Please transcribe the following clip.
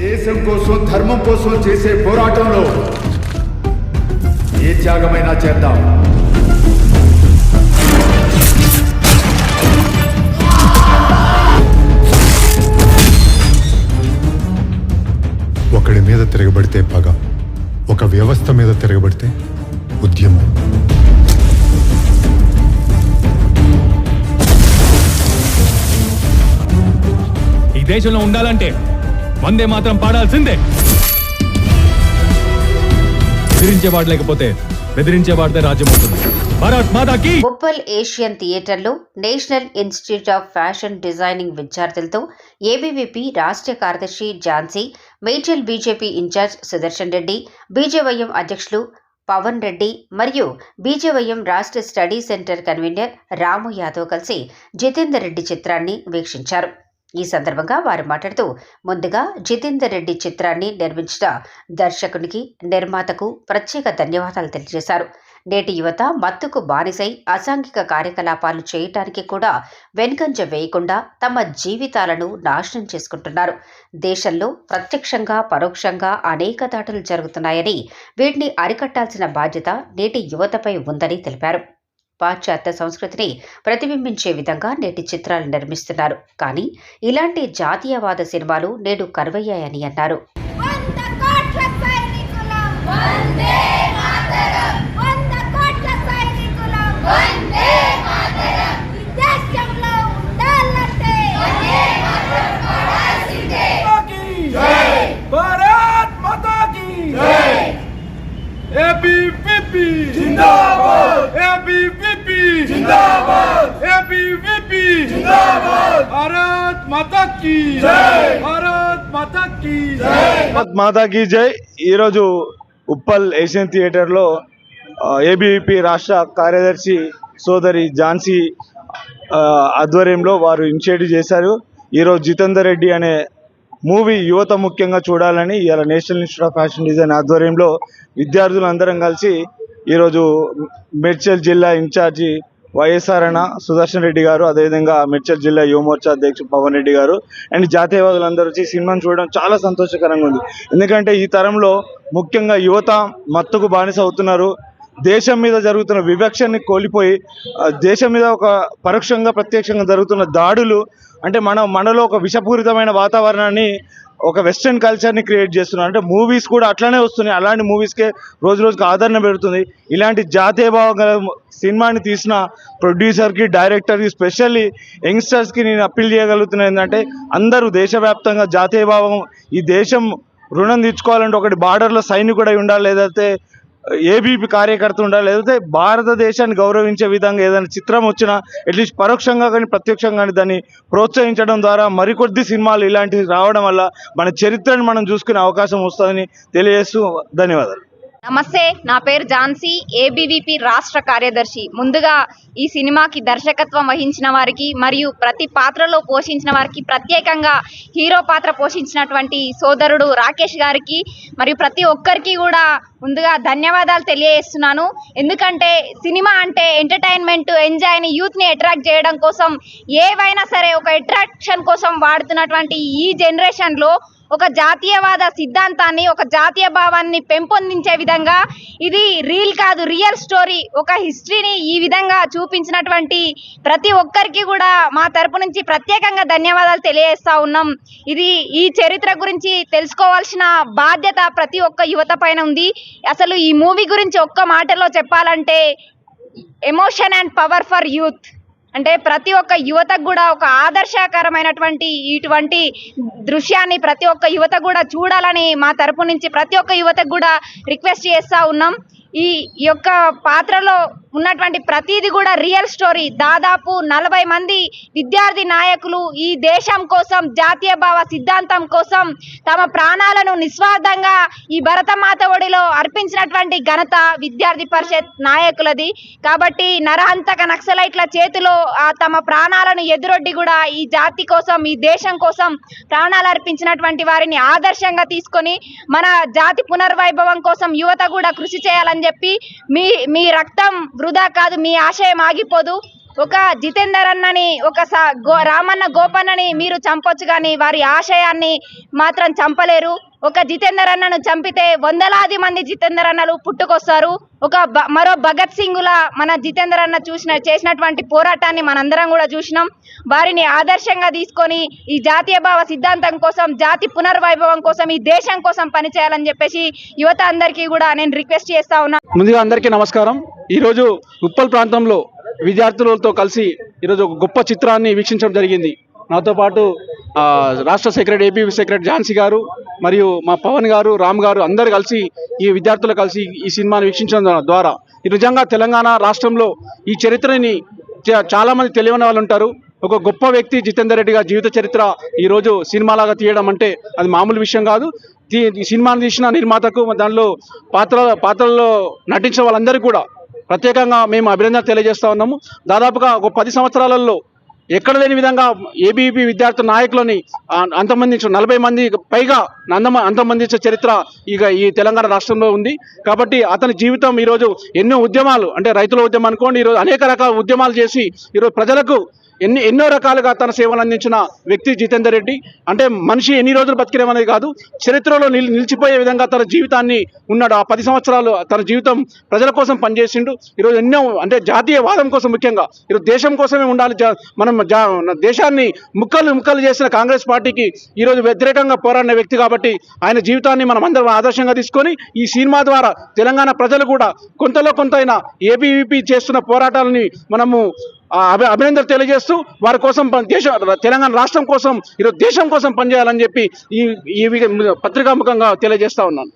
దేశం కోసం ధర్మం కోసం చేసే పోరాటంలో ఏ త్యాగమైనా చేద్దాం. ఒకడి మీద తిరగబడితే పగ ఒక వ్యవస్థ మీద తిరగబడితే ఉద్యమం. ఈ దేశంలో ఉండాలంటే వందే మాత్రం పాడాల్సిందే. బెదిరించేవాడు లేకపోతే బెదిరించేవాడితే రాజ్యం అవుతుంది భారత్ మాతాకి ఉప్పల్ ఏషియన్ థియేటర్లో national institute of fashion designing విద్యార్థులతో ఏబీవీపీ రాష్ట్ర కార్యదర్శి Jhansi Medchal BJP in-charge Sudarshan Reddy BJYM అధ్యక్షులు పవన్ రెడ్డి మరియు బీజేవైఎం రాష్ట్ర study centre convener Ramu Yadav కలిసి జితేందర్ రెడ్డి చిత్రాన్ని వీక్షించారు. ఈ సందర్భంగా వారు మాట్లాడుతూ ముందుగా జితేందర్ రెడ్డి చిత్రాన్ని నిర్మించిన దర్శకునికి నిర్మాతకు ప్రత్యేక ధన్యవాదాలు తెలియజేశారు. నేటి యువత మత్తుకు బానిసై అసాంఘిక కార్యకలాపాలు చేయటానికి కూడా వెనుకంజ వేయకుండా తమ జీవితాలను నాశనం చేసుకుంటున్నారు. దేశంలో ప్రత్యక్షంగా పరోక్షంగా అనేక దాడులు జరుగుతున్నాయని వీటిని అరికట్టాల్సిన బాధ్యత నేటి యువతపై ఉందని తెలిపారు. పాశ్చాత్య సంస్కృతిని ప్రతిబింబించే విధంగా నేటి చిత్రాలు నిర్మిస్తున్నారు. కానీ ఇలాంటి జాతీయవాద సినిమాలు నేడు కరువయ్యాయని అన్నారు. మాతాకి భారత్ ఈరోజు ఉప్పల్ ఏషియన్ థియేటర్లో ఏబిపి రాష్ట్ర కార్యదర్శి సోదరి ఝాన్సీ ఆధ్వర్యంలో వారు ఇనిషియేటివ్ చేశారు. ఈరోజు జితేందర్ రెడ్డి అనే మూవీ యువత ముఖ్యంగా చూడాలని ఇవాళ national institute of fashion design ఆధ్వర్యంలో విద్యార్థులందరం కలిసి ఈరోజు మేడ్చల్ జిల్లా ఇన్ఛార్జి వైఎస్ఆర్ అన్న సుదర్శన్ రెడ్డి గారు అదేవిధంగా మిర్చల్ జిల్లా యువమోర్చా అధ్యక్షుడు పవన్ రెడ్డి గారు అండ్ జాతీయవాదులందరూ వచ్చి సినిమాను చూడడం చాలా సంతోషకరంగా ఉంది. ఎందుకంటే ఈ తరంలో ముఖ్యంగా యువత మత్తుకు బానిస అవుతున్నారు. దేశం మీద జరుగుతున్న వివక్షని కోల్పోయి దేశం మీద ఒక పరోక్షంగా ప్రత్యక్షంగా జరుగుతున్న దాడులు అంటే మన మనలో ఒక విషపూరితమైన వాతావరణాన్ని ఒక వెస్ట్రన్ కల్చర్ని క్రియేట్ చేస్తున్నారు. అంటే మూవీస్ కూడా అట్లానే వస్తున్నాయి. అలాంటి మూవీస్కే రోజు రోజుకి ఆదరణ పెడుతుంది ఇలాంటి జాతీయ భావం గల సినిమాని తీసిన ప్రొడ్యూసర్కి డైరెక్టర్కి స్పెషల్లీ యంగ్స్టర్స్కి నేను అప్పీల్ చేయగలుగుతున్నా ఏంటంటే అందరూ దేశవ్యాప్తంగా జాతీయ భావం ఈ దేశం రుణం తీర్చుకోవాలంటే ఒకటి బార్డర్లో సైనికుడై ఉండాలి. లేదంటే ఏబీపీ కార్యకర్త ఉండాలి లేకపోతే భారతదేశాన్ని గౌరవించే విధంగా ఏదైనా చిత్రం వచ్చినా అట్లీస్ట్ పరోక్షంగా కానీ ప్రత్యక్షంగా కానీ దాన్ని ప్రోత్సహించడం ద్వారా మరికొద్ది సినిమాలు ఇలాంటివి రావడం వల్ల మన చరిత్రను మనం చూసుకునే అవకాశం వస్తుందని తెలియజేస్తూ ధన్యవాదాలు. నమస్తే నా పేరు ఝాన్సీ ఏబీవీపీ రాష్ట్ర కార్యదర్శి. ముందుగా ఈ సినిమాకి దర్శకత్వం వహించిన వారికి మరియు ప్రతి పాత్రలో పోషించిన వారికి ప్రత్యేకంగా హీరో పాత్ర పోషించినటువంటి సోదరుడు రాకేష్ గారికి మరియు ప్రతి ఒక్కరికి కూడా ముందుగా ధన్యవాదాలు తెలియజేస్తున్నాను. ఎందుకంటే సినిమా అంటే ఎంటర్టైన్మెంట్ ఎంజాయ్ని యూత్ని అట్రాక్ట్ చేయడం కోసం ఏవైనా సరే ఒక అట్రాక్షన్ కోసం వాడుతున్నటువంటి ఈ జనరేషన్లో ఒక జాతీయవాద సిద్ధాంతాన్ని ఒక జాతీయ భావాన్ని పెంపొందించే విధంగా ఇది రీల్ కాదు రియల్ స్టోరీ ఒక హిస్టరీని ఈ విధంగా చూపించినటువంటి ప్రతి ఒక్కరికి కూడా మా తరపు నుంచి ప్రత్యేకంగా ధన్యవాదాలు తెలియజేస్తా ఉన్నాం. ఇది ఈ చరిత్ర గురించి తెలుసుకోవాల్సిన బాధ్యత ప్రతి ఒక్క యువత పైన ఉంది. అసలు ఈ మూవీ గురించి ఒక్క మాటలో చెప్పాలంటే emotion and power for youth. అంటే ప్రతి ఒక్క యువతకు కూడా ఒక ఆదర్శకరమైనటువంటి ఇటువంటి దృశ్యాన్ని ప్రతి ఒక్క యువత కూడా చూడాలని మా తరపు నుంచి ప్రతి ఒక్క యువతకు కూడా రిక్వెస్ట్ చేస్తూ ఉన్నాం. ఈ యొక్క పాత్రలో ఉన్నటువంటి ప్రతిది కూడా రియల్ స్టోరీ. దాదాపు నలభై మంది విద్యార్థి నాయకులు ఈ దేశం కోసం జాతీయ భావ సిద్ధాంతం కోసం తమ ప్రాణాలను నిస్వార్థంగా ఈ భరతమాత ఒడిలో అర్పించినటువంటి ఘనత విద్యార్థి పరిషత్ నాయకులది. కాబట్టి నరహంతక నక్సలైట్ల చేతిలో తమ ప్రాణాలను ఎదురొడ్డి కూడా ఈ జాతి కోసం ఈ దేశం కోసం ప్రాణాలు అర్పించినటువంటి వారిని ఆదర్శంగా తీసుకొని మన జాతి పునర్వైభవం కోసం యువత కూడా కృషి చేయాలని చెప్పి మీ మీ రక్తం వృధా కాదు మీ ఆశయం ఆగిపోదు. ఒక జితేందర్ అన్నని ఒక గో- రామన్న గోపన్నని మీరు చంపొచ్చు కానీ వారి ఆశయాన్ని మాత్రం చంపలేరు. ఒక జితేందర్ అన్నను చంపితే వందలాది మంది జితేందర్ అన్నలు పుట్టుకొస్తారు. ఒక మరో భగత్ సింగుల మన జితేందర్ అన్న చూసిన చేసినటువంటి పోరాటాన్ని మనందరం కూడా చూసినాం. వారిని ఆదర్శంగా తీసుకొని ఈ జాతీయ భావ సిద్ధాంతం కోసం జాతి పునర్వైభవం కోసం ఈ దేశం కోసం పనిచేయాలని చెప్పేసి యువత అందరికీ కూడా నేను రిక్వెస్ట్ చేస్తా ఉన్నా. ముందుగా అందరికీ నమస్కారం. ఈరోజు ఉప్పల్ ప్రాంతంలో విద్యార్థులతో కలిసి ఈరోజు ఒక గొప్ప చిత్రాన్ని వీక్షించడం జరిగింది. నాతో పాటు రాష్ట్ర సెక్రటరీ ఏపీ సెక్రటరీ ఝాన్సీ గారు మరియు మా పవన్ గారు రామ్ గారు అందరు కలిసి ఈ విద్యార్థులు కలిసి ఈ సినిమాను వీక్షించడం ద్వారా. ఈ నిజంగా తెలంగాణ రాష్ట్రంలో ఈ చరిత్రని చాలామంది తెలియని వాళ్ళు ఉంటారు. ఒక గొప్ప వ్యక్తి జితేందర్ రెడ్డి గారి జీవిత చరిత్ర ఈ రోజు సినిమాలాగా తీయడం అంటే అది మామూలు విషయం కాదు. తీ- ఈ తీసిన నిర్మాతకు దానిలో పాత్ర పాత్రల్లో నటించిన వాళ్ళందరికీ కూడా ప్రత్యేకంగా మేము అభినందన తెలియజేస్తూ ఉన్నాము. దాదాపుగా ఒక పది సంవత్సరాలలో ఎక్కడ లేని విధంగా ఏబీపీ విద్యార్థి నాయకులని ఆ, నలభై మంది పైగా నందమ అంతమందించిన చరిత్ర ఇక ఈ తెలంగాణ రాష్ట్రంలో ఉంది. కాబట్టి అతని జీవితం ఈరోజు ఎన్నో ఉద్యమాలు అంటే రైతుల ఉద్యమం అనుకోండి ఈరోజు అనేక రకాల ఉద్యమాలు చేసి ఈరోజు ప్రజలకు ఎన్ని ఎన్నో రకాలుగా తన సేవలు అందించిన వ్యక్తి జితేందర్ రెడ్డి. అంటే మనిషి ఎన్ని రోజులు బతికినామనేది కాదు చరిత్రలో నిల్ నిలిచిపోయే విధంగా తన జీవితాన్ని ఉన్నాడు. ఆ పది సంవత్సరాలు తన జీవితం ప్రజల కోసం పనిచేసిండు. ఈరోజు ఎన్నో అంటే జాతీయవాదం కోసం ముఖ్యంగా ఈరోజు దేశం కోసమే ఉండాలి. జా- మనం జా- దేశాన్ని ముక్కలు ముక్కలు చేసిన కాంగ్రెస్ పార్టీకి ఈరోజు వ్యతిరేకంగా పోరాడిన వ్యక్తి కాబట్టి ఆయన జీవితాన్ని మనం అందరం ఆదర్శంగా తీసుకొని ఈ సినిమా ద్వారా తెలంగాణ ప్రజలు కూడా కొంతలో కొంత అయినా ఏబీవీపీ చేస్తున్న పోరాటాలని మనము ఆ అభి అభినందనలు తెలియజేస్తూ వారి కోసం దేశ తెలంగాణ రాష్ట్రం కోసం ఈరోజు దేశం కోసం పనిచేయాలని చెప్పి ఈ ఈ పత్రికాముఖంగా తెలియజేస్తా ఉన్నాను.